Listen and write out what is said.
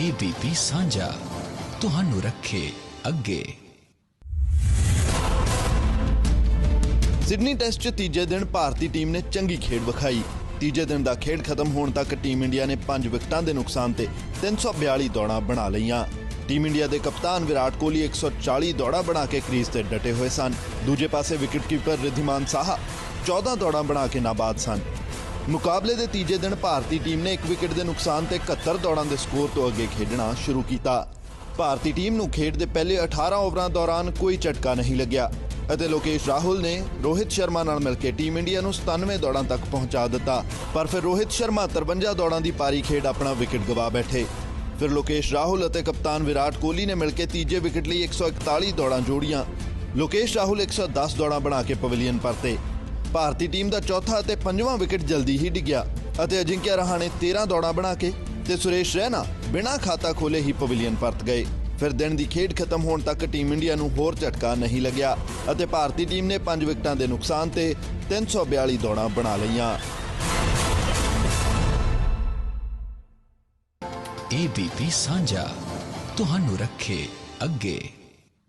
ABP ਸਾਂਝਾ। ਤੁਹਾਨੂੰ ਰੱਖੇ ਅੱਗੇ। ਸਿਡਨੀ ਟੈਸਟ 'ਚ ਤੀਜੇ ਦਿਨ ਭਾਰਤੀ ਟੀਮ ਨੇ ਚੰਗੀ ਖੇਡ ਵਿਖਾਈ। ਤੀਜੇ ਦਿਨ ਦਾ ਖੇਡ ਖਤਮ ਹੋਣ ਤੱਕ ਟੀਮ ਇੰਡੀਆ ਨੇ 5 ਵਿਕਟਾਂ ਦੇ ਨੁਕਸਾਨ ਤੇ 342 ਦੌੜਾਂ ਬਣਾ ਲਈਆਂ। ਟੀਮ ਇੰਡੀਆ ਦੇ ਕਪਤਾਨ ਵਿਰਾਟ ਕੋਹਲੀ 140 ਦੌੜਾਂ ਬਣਾ ਕੇ ਕ੍ਰੀਜ਼ ਤੇ ਡਟੇ ਹੋਏ ਸਨ। ਦੂਜੇ ਪਾਸੇ ਵਿਕਟਕੀਪਰ ਰਿਧਿਮਾਨ ਸਾਹਾ 14 ਦੌੜਾਂ ਬਣਾ ਕੇ ਨਾਬਾਦ ਸਨ। ਮੁਕਾਬਲੇ ਦੇ ਤੀਜੇ ਦਿਨ ਭਾਰਤੀ ਟੀਮ ਨੇ ਇੱਕ ਵਿਕਟ ਦੇ ਨੁਕਸਾਨ ਤੇ 71 ਦੌੜਾਂ ਦੇ ਸਕੋਰ ਤੋਂ ਅੱਗੇ ਖੇਡਣਾ ਸ਼ੁਰੂ ਕੀਤਾ। ਭਾਰਤੀ ਟੀਮ ਨੂੰ ਖੇਡ ਦੇ ਪਹਿਲੇ 18 ਓਵਰਾਂ ਦੌਰਾਨ ਕੋਈ ਝਟਕਾ ਨਹੀਂ ਲੱਗਿਆ ਅਤੇ ਲੋਕੇਸ਼ ਰਾਹੁਲ ਨੇ ਰੋਹਿਤ ਸ਼ਰਮਾ ਨਾਲ ਮਿਲ ਕੇ ਟੀਮ ਇੰਡੀਆ ਨੂੰ 97 ਦੌੜਾਂ ਤੱਕ ਪਹੁੰਚਾ ਦਿੱਤਾ। ਪਰ ਫਿਰ ਰੋਹਿਤ ਸ਼ਰਮਾ 53 ਦੌੜਾਂ ਦੀ ਪਾਰੀ ਖੇਡ ਆਪਣਾ ਵਿਕਟ ਗਵਾ ਬੈਠੇ। ਫਿਰ ਲੋਕੇਸ਼ ਰਾਹੁਲ ਅਤੇ ਕਪਤਾਨ ਵਿਰਾਟ ਕੋਹਲੀ ਨੇ ਮਿਲ ਕੇ ਤੀਜੇ ਵਿਕਟ ਲਈ 141 ਦੌੜਾਂ ਜੋੜੀਆਂ। ਲੋਕੇਸ਼ ਰਾਹੁਲ 110 ਦੌੜਾਂ ਬਣਾ ਕੇ ਪਵੇਲੀਅਨ ਪਰਤੇ। ਭਾਰਤੀ ਟੀਮ ਦਾ ਚੌਥਾ ਅਤੇ ਪੰਜਵਾਂ ਵਿਕਟ ਜਲਦੀ ਹੀ ਡਿੱਗਿਆ ਅਤੇ ਅਜਿੰਕਿਆ ਰਹਾਣੇ 13 ਦੌੜਾਂ ਬਣਾ ਕੇ ਤੇ ਸੁਰੇਸ਼ ਰੈਨਾ ਬਿਨਾਂ ਖਾਤਾ ਖੋਲੇ ਹੀ ਪਵੇਲੀਅਨ ਪਰਤ ਗਏ। ਫਿਰ ਦਿਨ ਦੀ ਖੇਡ ਖਤਮ ਹੋਣ ਤੱਕ ਟੀਮ ਇੰਡੀਆ ਨੂੰ ਹੋਰ ਝਟਕਾ ਨਹੀਂ ਲੱਗਿਆ ਅਤੇ ਭਾਰਤੀ ਟੀਮ ਨੇ 5 ਵਿਕਟਾਂ ਦੇ ਨੁਕਸਾਨ ਤੇ 342 ਦੌੜਾਂ ਬਣਾ ਲਈਆਂ। ABP ਸਾਂਝਾ, ਤੁਹਾਨੂੰ ਰੱਖੇ ਅੱਗੇ।